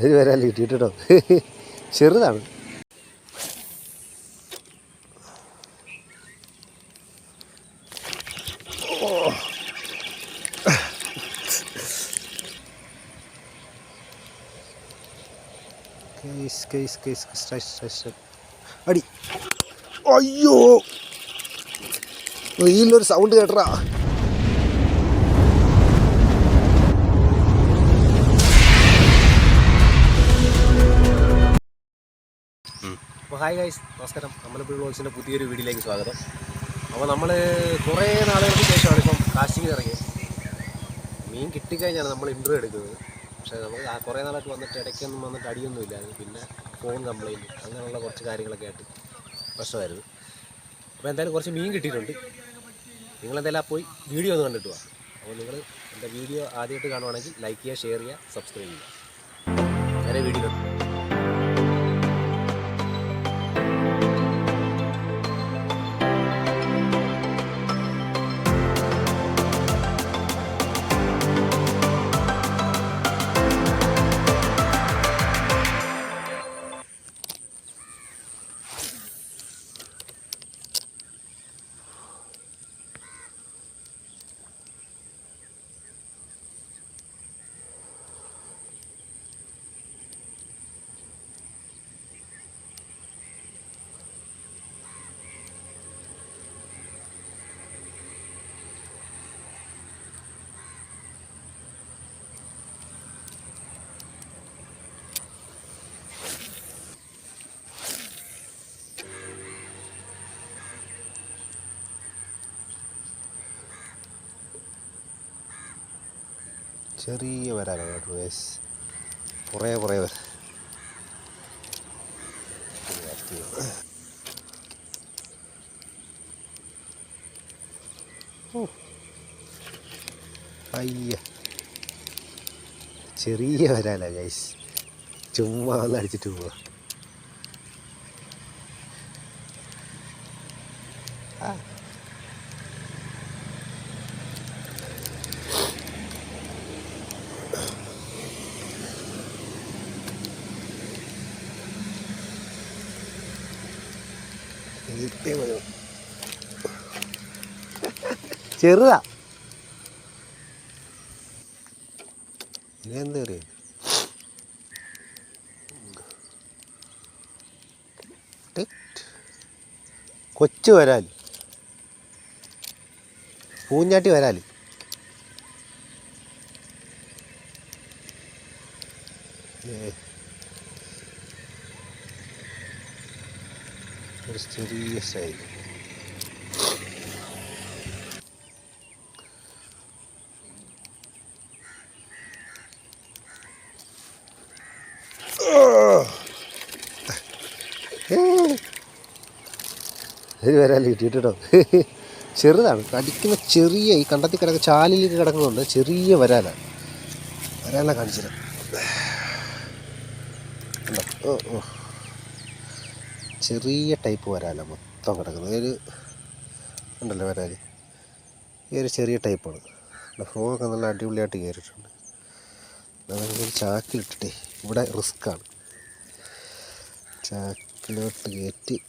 ഇത് വരാൻ കിട്ടിയിട്ടോ? ചെറുതാണ്. അടി. അയ്യോ. റീലൊരു സൗണ്ട് കേട്ടറാ. അപ്പോൾ ഹായ് ഗൈസ് നമസ്കാരം. നമ്മളിപ്പോൾ വ്ളോഗ്സിന്റെ പുതിയൊരു വീഡിയോയിലേക്ക് സ്വാഗതം. അപ്പോൾ നമ്മൾ കുറേ നാളുകൾക്ക് ശേഷമാണ് ഇപ്പം കാസ്റ്റിംഗ് ഇറങ്ങിയത്. മീൻ കിട്ടിക്കഴിഞ്ഞാണ് നമ്മൾ ഇന്റർവ്യൂ എടുക്കുന്നത്. പക്ഷേ നമ്മൾ ആ കുറേ നാളായിട്ട് വന്നിട്ട് ഇടയ്ക്കൊന്നും വന്നിട്ട് അടിയൊന്നും ഇല്ലായിരുന്നു. പിന്നെ ഫോൺ കംപ്ലയിന്റ് അങ്ങനെയുള്ള കുറച്ച് കാര്യങ്ങളൊക്കെ ആയിട്ട് പ്രശ്നമായിരുന്നു. അപ്പോൾ എന്തായാലും കുറച്ച് മീൻ കിട്ടിയിട്ടുണ്ട്. നിങ്ങളെന്തായാലും ആ പോയി വീഡിയോ ഒന്ന് കണ്ടിട്ട് വാ. അപ്പോൾ നിങ്ങൾ എന്റെ വീഡിയോ ആദ്യമായിട്ട് കാണുവാണെങ്കിൽ ലൈക്ക് ചെയ്യുക ഷെയർ ചെയ്യുക സബ്സ്ക്രൈബ് ചെയ്യുക. നേരെ വീഡിയോ ചെറിയ വരാനാണ് കേട്ടോ വേസ് കുറേ കുറേ വര. അയ്യ. ചെറിയ വരാല ഗൈസ് ചുമ്മാ ഒന്ന് അടിച്ചിട്ട് പോവാ. ചെറുതാ. ഇതെന്താ പറയുക കൊച്ചു വരാൽ പൂഞ്ഞാട്ടി വരാൽ ഏ. ഒരു ചെറിയ സ്റ്റൈൽ ഇത് വരാൻ കിട്ടിയിട്ടോ ചെറുതാണ്. കടിക്കുന്ന ചെറിയ ഈ കണ്ടത്തിൽ കിടക്കുന്ന ചാലിലേക്ക് കിടക്കുന്നുണ്ട്. ചെറിയ വരാലാണ് വരാലാണ് കാണിച്ചത്? ഓ ഓ. ചെറിയ ടൈപ്പ് വരാല മൊത്തം കിടക്കുന്നത്. ഒരു ഉണ്ടല്ലോ വരാൽ ഈ ഒരു ചെറിയ ടൈപ്പാണ്. ഫ്രോഗൊക്കെ നല്ല അടിപൊളിയായിട്ട് കയറിയിട്ടുണ്ട്. അതൊരു ചാക്കിലിട്ടിട്ടേ ഇവിടെ റിസ്ക്കാണ്. ചാക്കിലോട്ട് കയറ്റി.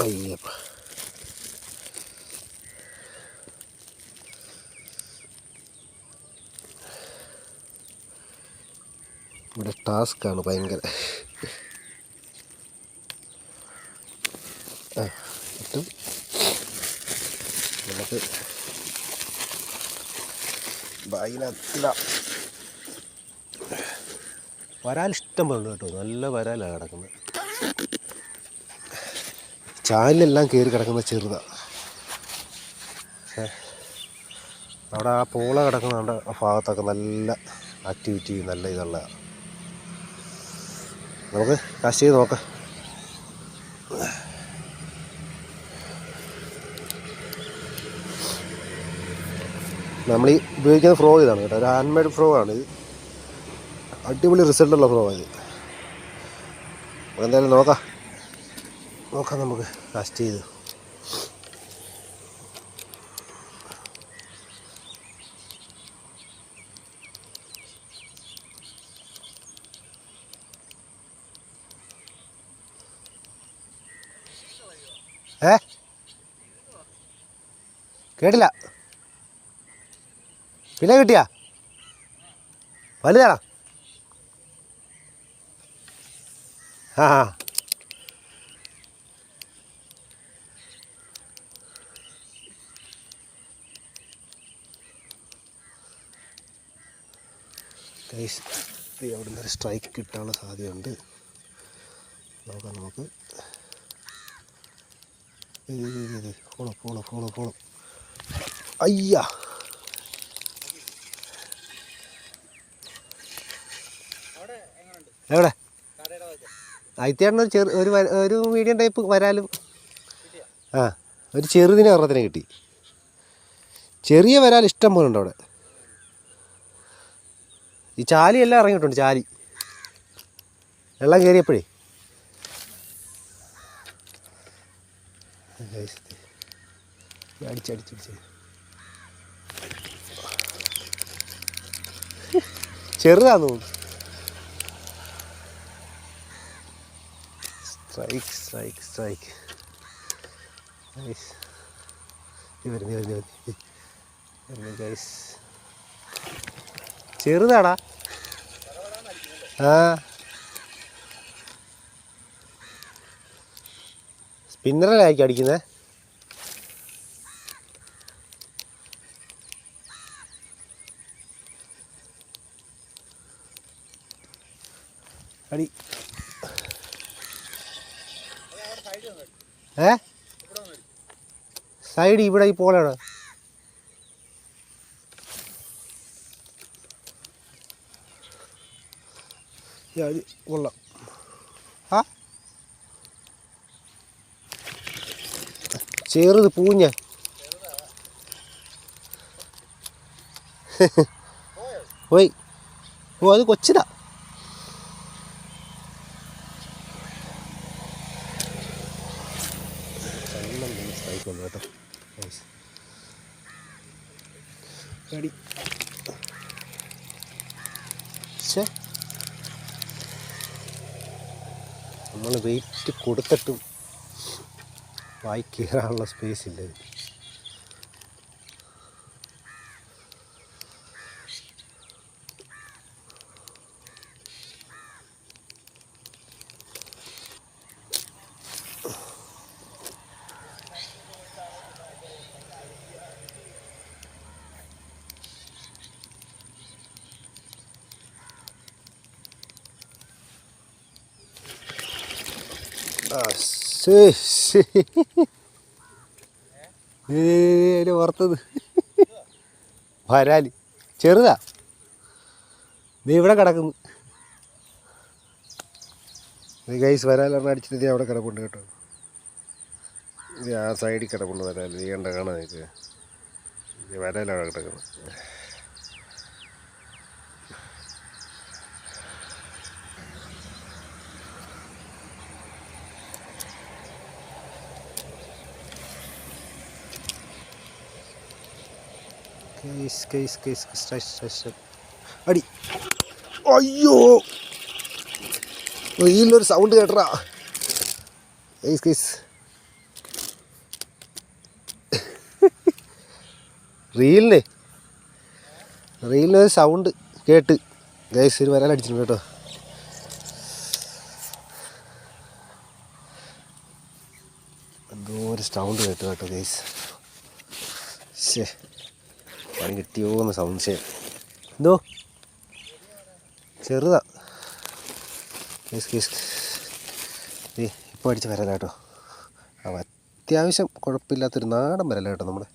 അയ്യപ്പ. ഇവിടെ ടാസ്ക്കാണ് ഭയങ്കര. ആ നമുക്ക് ബാഗിനകത്തിടാം. വരാൽ ഇഷ്ടം പോലെ കേട്ടോ. നല്ല വരാലാണ് കിടക്കുന്നത്. ചാലിലെല്ലാം കയറി കിടക്കുന്ന ചെറുതാണ് അവിടെ ആ പോള കിടക്കുന്ന ആ ഭാഗത്തൊക്കെ നല്ല ആക്ടിവിറ്റി നല്ല ഇതുള്ള. നമുക്ക് കാശ് ചെയ്ത് നോക്കാം. നമ്മൾ ഈ ഉപയോഗിക്കുന്ന ഫ്രോ ഇതാണ് കേട്ടോ. ഒരു ഹാൻഡ് മെയ്ഡ് ഫ്രോ ആണ് ഇത്. അടിപൊളി റിസൾട്ടുള്ള ഫ്രോ ആണ് എന്തായാലും നോക്കാം. നോക്കാം നമുക്ക്. കാസ്റ്റ് ചെയ്ത്. ഏ? കേട്ടില്ല. പിന്നെ കിട്ടിയാ? വലുതാണോ? ആ ഗൈസ് ഒരു സ്ട്രൈക്ക് കിട്ടാനുള്ള സാധ്യതയുണ്ട്. നോക്കാം നമുക്ക്. ഇത് ഇത് ഇത് ഫോളോ ഫോളോ ഫോളോ ഫോളോ അയ്യ. എവിടെ? അയത്തേണ്ട ഒരു ചെറു ഒരു ഒരു മീഡിയം ടൈപ്പ് വരാലും. ആ ഒരു ചെറുതിനെ ഒരെണ്ണത്തിന് കിട്ടി. ചെറിയ വരാൽ ഇഷ്ടം പോലെ ഉണ്ട് അവിടെ. ഈ ചാലി എല്ലാം ഇറങ്ങിയിട്ടുണ്ട് ചാലി. വെള്ളം കയറിയപ്പോഴേ. അടിച്ചടിച്ചടിച്ച്. ചെറുതാന്ന് തോന്നുന്നു. സ്ട്രൈക്ക് സ്ട്രൈക്ക് സ്ട്രൈക്ക് വരുന്നു വരുന്നു വരുന്നു ഗൈസ് ചെറുതാടാ. ആ. സ്പിന്നറിലായിരിക്കും അടിക്കുന്നത് അടി. ഏ? സൈഡ് ഇവിടെ ഈ പോലെയാണ്. അത് കൊള്ളാം. ആ? ചെറുത് പൂഞ്ഞ. പോയി. ഓ അത് കൊച്ചിതാ വന്നു കേട്ടോ. അടി നമ്മൾ വെയിറ്റ് കൊടുത്തിട്ടും വായി കയറാനുള്ള സ്പേസ് ഇല്ല. അതിന് വറുത്തത്. ചെറുതാ. നീ ഇവിടെ കിടക്കുന്നു. നീ ഗൈസ് വരാലെണ്ണം അടിച്ചിട്ട് നീ അവിടെ കിടപ്പുണ്ട് കേട്ടോ. ഇത് ആ സൈഡിൽ കിടപ്പുണ്ട് വരാൽ നീ കണ്ട ഇത്. വരാലാണ് കിടക്കുന്നത് ഇസ്ക സ്ട്രൈക്ക് സ്ട്രൈക്ക് അടി. അയ്യോ. വെയിലൊരു സൗണ്ട് കേട്ടറാ ഐസ് കേസ് റീലിന് റീലിനൊരു സൗണ്ട് കേട്ട്. ഗൈസ് ഒരു വരാൻ അടിച്ചിട്ടുണ്ട് കേട്ടോ. എന്തോ ഒരു സൗണ്ട് കേട്ടു കേട്ടോ ഗൈസ് ശേ പണി കിട്ടിയോ എന്ന് സംശയം എന്തോ? ചെറുതാ. ഇപ്പോൾ അടിച്ച് വരല കേട്ടോ അവ അത്യാവശ്യം കുഴപ്പമില്ലാത്തൊരു നാടൻ വരല കേട്ടോ നമ്മുടെ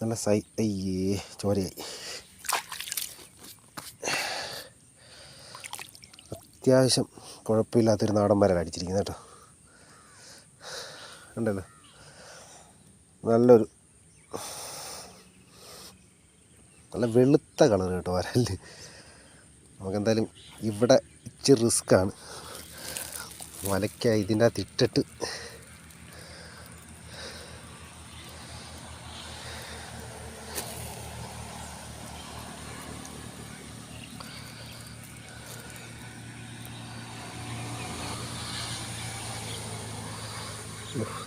നല്ല സൈ അയ്യേ ചോരയായി. അത്യാവശ്യം കുഴപ്പമില്ലാത്തൊരു നാടൻ വരല അടിച്ചിരിക്കുന്നത് കേട്ടോ ഉണ്ടല്ലോ നല്ലൊരു നല്ല വെളുത്ത കളർ കേട്ടോ വരൽ. നമുക്കെന്തായാലും ഇവിടെ ഇച്ചിരി റിസ്ക്കാണ് വലയ്ക്ക ഇതിന്റെ അകത്ത് ഇട്ടിട്ട്.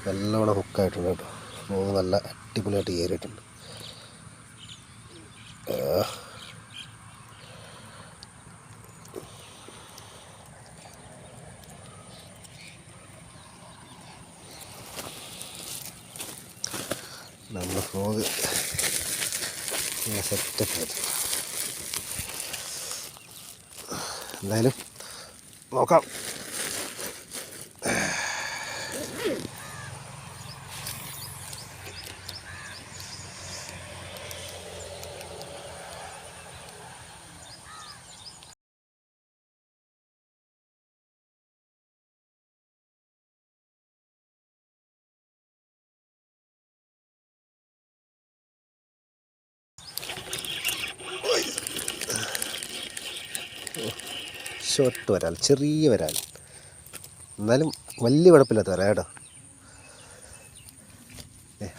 നല്ലോണം ഹുക്കായിട്ടുണ്ട് കേട്ടോ. മൂന്ന് നല്ല അടിപൊളിയായിട്ട് കയറിയിട്ടുണ്ട് ആ. നമ്മുടെ ഫ്രോഗ് സെറ്റപ്പ് ചെയ്തു എന്തായാലും നോക്കാം ഷോർട്ട് വരാൽ ചെറിയ വരാൽ. എന്നാലും വലിയ കുഴപ്പമില്ലാത്ത വരാം കേട്ടോ.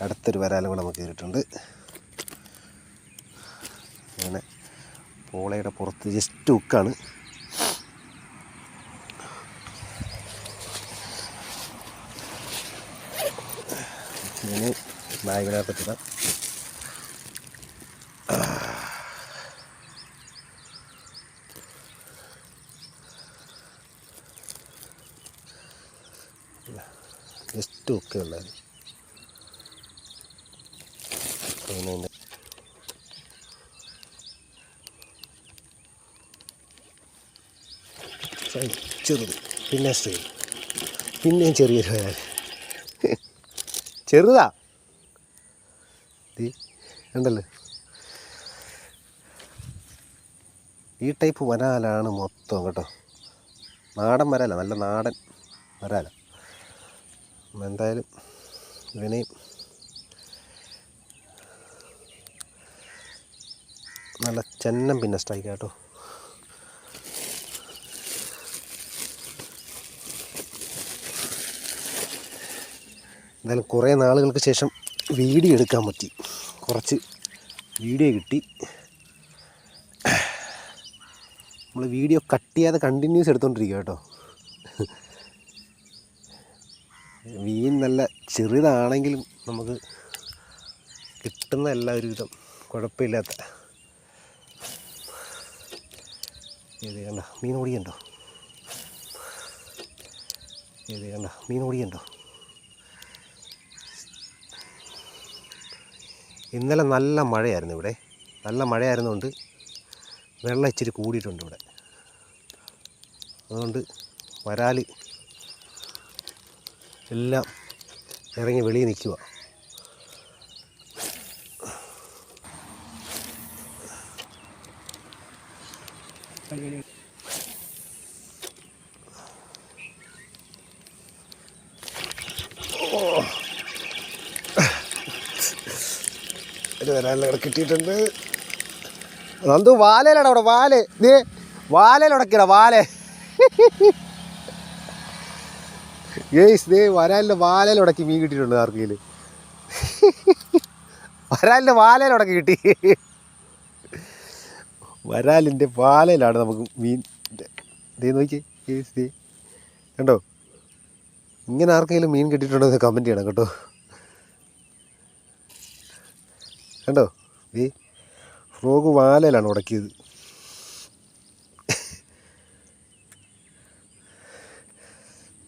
അടുത്തൊരു വരാലും കൂടെ നമുക്ക് കയറിയിട്ടുണ്ട് അങ്ങനെ പോളയുടെ പുറത്ത് ജസ്റ്റ് ഉക്കാണ് ഇങ്ങനെ നായകനെ ജസ്റ്റ് ഒക്കെ അങ്ങനെ അതിന്റെ ചെറുത്. പിന്നെ സ്ത്രീ. പിന്നെയും ചെറിയൊരു ചെറുതാ. ഉണ്ടല്ലോ ഈ ടൈപ്പ് വരാലാണ് മൊത്തം കേട്ടോ. നാടൻ വരാല നല്ല നാടൻ വരാല. എന്തായാലും ഇവനെയും നല്ല ചെന്നം പിന്നെ സ്ട്രൈക്ക് കേട്ടോ എന്തായാലും കുറേ നാളുകൾക്ക് ശേഷം വീഡിയോ എടുക്കാൻ പറ്റി. കുറച്ച് വീഡിയോ കിട്ടി. നമ്മൾ വീഡിയോ കട്ട് ചെയ്യാതെ കണ്ടിന്യൂസ് എടുത്തുകൊണ്ടിരിക്കുക കേട്ടോ. മീൻ നല്ല ചെറുതാണെങ്കിലും നമുക്ക് കിട്ടുന്ന എല്ലാ ഒരുവിധം കുഴപ്പമില്ലാത്ത ഏത് കണ്ട? മീൻ ഓടിയുണ്ടോ ഏത് കണ്ട? മീൻ ഓടിയുണ്ടോ ഇന്നലെ നല്ല മഴയായിരുന്നു ഇവിടെ. നല്ല മഴയായിരുന്നുകൊണ്ട് വെള്ളം ഇച്ചിരി കൂടിയിട്ടുണ്ട് ഇവിടെ. അതുകൊണ്ട് വരാൽ എല്ലാം ഇറങ്ങി വെളിയിൽ നിൽക്കുക. ഇത് ഇവിടെ കിട്ടിയിട്ടുണ്ട്. നന്ദു വാലയിലാണ് അവിടെ വാൽ. നീ വാലയിൽ വാലേ വാൽ. ഏയ്സ് ദേ വരാലിന്റെ വാലയിൽ ഉടക്കി മീൻ കിട്ടിയിട്ടുണ്ട് ആർക്കെങ്കിലും വരാലിന്റെ വാലയിൽ ഉടക്കി കിട്ടി. വരാലിന്റെ വാലയിലാണ് നമുക്ക് മീൻ ദേ നോക്കി ഏയ്സ് ദേ. കണ്ടോ? ഇങ്ങനെ ആർക്കെങ്കിലും മീൻ കിട്ടിയിട്ടുണ്ടോ എന്ന് കമന്റ് ചെയ്യണം കേട്ടോ. കണ്ടോ? ഈ ഫ്രോഗ് വാലയിലാണ് ഉടക്കിയത്.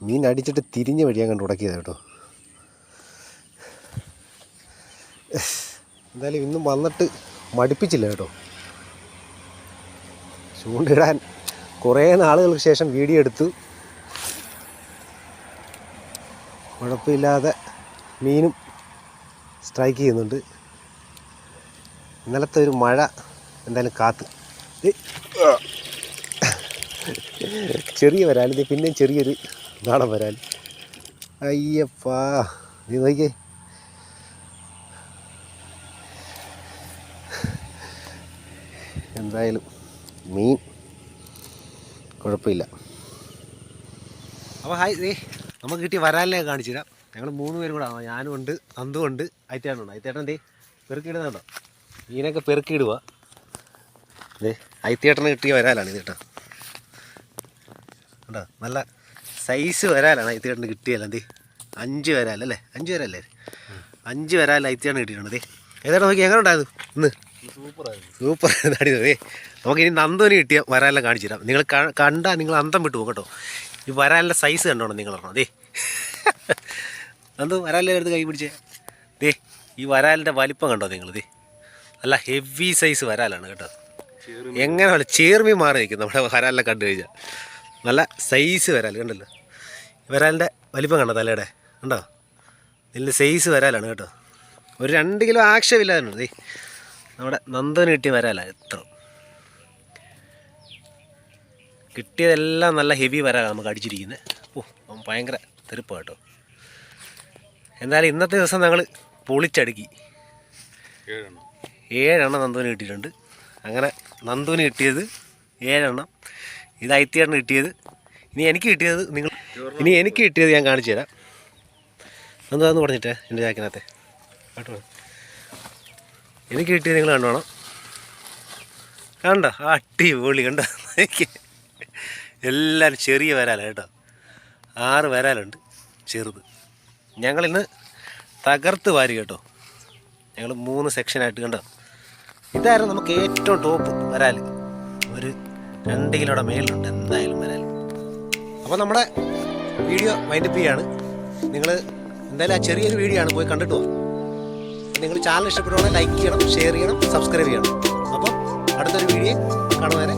മീൻ അടിച്ചിട്ട് തിരിഞ്ഞ വഴിയാൻ കണ്ട് ഉടക്കിയത് കേട്ടോ. എന്തായാലും ഇന്നും വന്നിട്ട് മടുപ്പിച്ചില്ല കേട്ടോ. ചൂണ്ടിടാൻ കുറേ നാളുകൾക്ക് ശേഷം വീഡിയോ എടുത്തു. കുഴപ്പമില്ലാതെ മീനും സ്ട്രൈക്ക് ചെയ്യുന്നുണ്ട്. ഇന്നലത്തെ ഒരു മഴ എന്തായാലും കാത്ത്. ചെറിയ വരാലിത് പിന്നെയും ചെറിയൊരു നാടൻ വരാൻ. അയ്യപ്പാ നീ നോക്കിയേ. എന്തായാലും മീൻ കുഴപ്പമില്ല. അപ്പോൾ ഹായ് നീ നമുക്ക് കിട്ടിയ വരാലിനെ കാണിച്ചു തരാം. ഞങ്ങൾ മൂന്ന് പേരും കൂടെ ആണോ. ഞാനും ഉണ്ട് അന്തും ഉണ്ട് അയത്തേട്ടനുണ്ട് അയത്തേട്ടൻ ദേ പെറുക്കിയിടുന്നുണ്ടോ മീനൊക്കെ പെറുക്കിയിടുക ദേ അയത്തേട്ടന് കിട്ടിയ വരാലാണ് ഇത് കേട്ടോ. കണ്ടോ? നല്ല സൈസ് വരാലാണ് അയത്തേട്ടന് കിട്ടിയല്ല അഞ്ച് വരാലല്ലേ അഞ്ച് വരാല്ലേ? അഞ്ച് വരാൽ കണ്ണ് കിട്ടിയിട്ടുണ്ട് ഏതാണ് നോക്കി എങ്ങനെ ഉണ്ടായിരുന്നു ഇന്ന്. സൂപ്പർ നടിയതേ നമുക്ക് ഇനി നന്ദുവിന് കിട്ടിയ വരാലെല്ലാം കാണിച്ചു തരാം. നിങ്ങൾ കണ്ടാൽ നിങ്ങൾ അന്തം വിട്ടു പോകും കേട്ടോ. ഈ വരാലിന്റെ സൈസ് കണ്ടോണം നിങ്ങൾ പറഞ്ഞോ. ദേ. നന്ദു വരാലിന്റെ എടുത്ത് കൈ പിടിച്ചേ. ദേ ഈ വരാലിന്റെ വലിപ്പം കണ്ടോ നിങ്ങൾ? ദേ. നല്ല ഹെവി സൈസ് വരാലാണ് കേട്ടോ. എങ്ങനെയാണ്? ചേർമി മാറി നിൽക്കും നമ്മുടെ വരാലിനെ കണ്ടു കഴിഞ്ഞാൽ. നല്ല സൈസ് വരാൽ കണ്ടല്ലോ. വരാലിന്റെ വലിപ്പം കണ്ടോ തലയുടെ? ഉണ്ടോ ഇതിന്റെ സൈസ് വരാലാണ് കേട്ടോ. ഒരു രണ്ട് കിലോ ആക്ഷേപില്ലായിരുന്നു ദേ നമ്മുടെ നന്ദന കിട്ടിയ വരാല എത്ര. കിട്ടിയതെല്ലാം നല്ല ഹെവി വരാലാണ് നമുക്ക് അടിച്ചിരിക്കുന്നത്. ഓ ഭയങ്കര തെരുപ്പ് കേട്ടോ. എന്തായാലും ഇന്നത്തെ ദിവസം ഞങ്ങൾ പൊളിച്ചടുക്കി. ഏഴെണ്ണം. ഏഴെണ്ണം നന്ദുവിന് കിട്ടിയിട്ടുണ്ട്. അങ്ങനെ നന്ദുവിന് കിട്ടിയത് ഏഴെണ്ണം. ഇത് ഐത്തിയേട്ടന് കിട്ടിയത്. ഇനി എനിക്ക് കിട്ടിയത് നിങ്ങൾ ഇനി എനിക്ക് കിട്ടിയത് ഞാൻ കാണിച്ചു തരാം. എന്താന്ന് പറഞ്ഞിട്ടേ എന്റെ ചാക്കിനകത്തെ? എനിക്ക് കിട്ടിയത് നിങ്ങൾ കണ്ടോണം. കണ്ടോ? അടിപൊളി കണ്ടോ? എല്ലാവരും ചെറിയ വരാലാണ് കേട്ടോ. ആറ് വരാലുണ്ട്. ചെറുത്. ഞങ്ങളിന്ന് തകർത്ത് വാരി കേട്ടോ. ഞങ്ങൾ മൂന്ന് സെക്ഷനായിട്ട് കണ്ടോ? ഇതായിരുന്നു നമുക്ക് ഏറ്റവും ടോപ്പ് വരാൽ ഒരു രണ്ട് കിലോയുടെ മേളിലുണ്ട്. എന്തായാലും വരാൽ അപ്പോൾ നമ്മുടെ വീഡിയോ വൈൻഡപ്പ് ചെയ്യാണ്. നിങ്ങൾ എന്തായാലും ആ ചെറിയൊരു വീഡിയോ ആണ് പോയി കണ്ടിട്ട് പോകും നിങ്ങൾ ചാനൽ ഇഷ്ടപ്പെടുവാണെങ്കിൽ ലൈക്ക് ചെയ്യണം ഷെയർ ചെയ്യണം സബ്സ്ക്രൈബ് ചെയ്യണം. അപ്പം അടുത്തൊരു വീഡിയോ കാണുന്നവരെ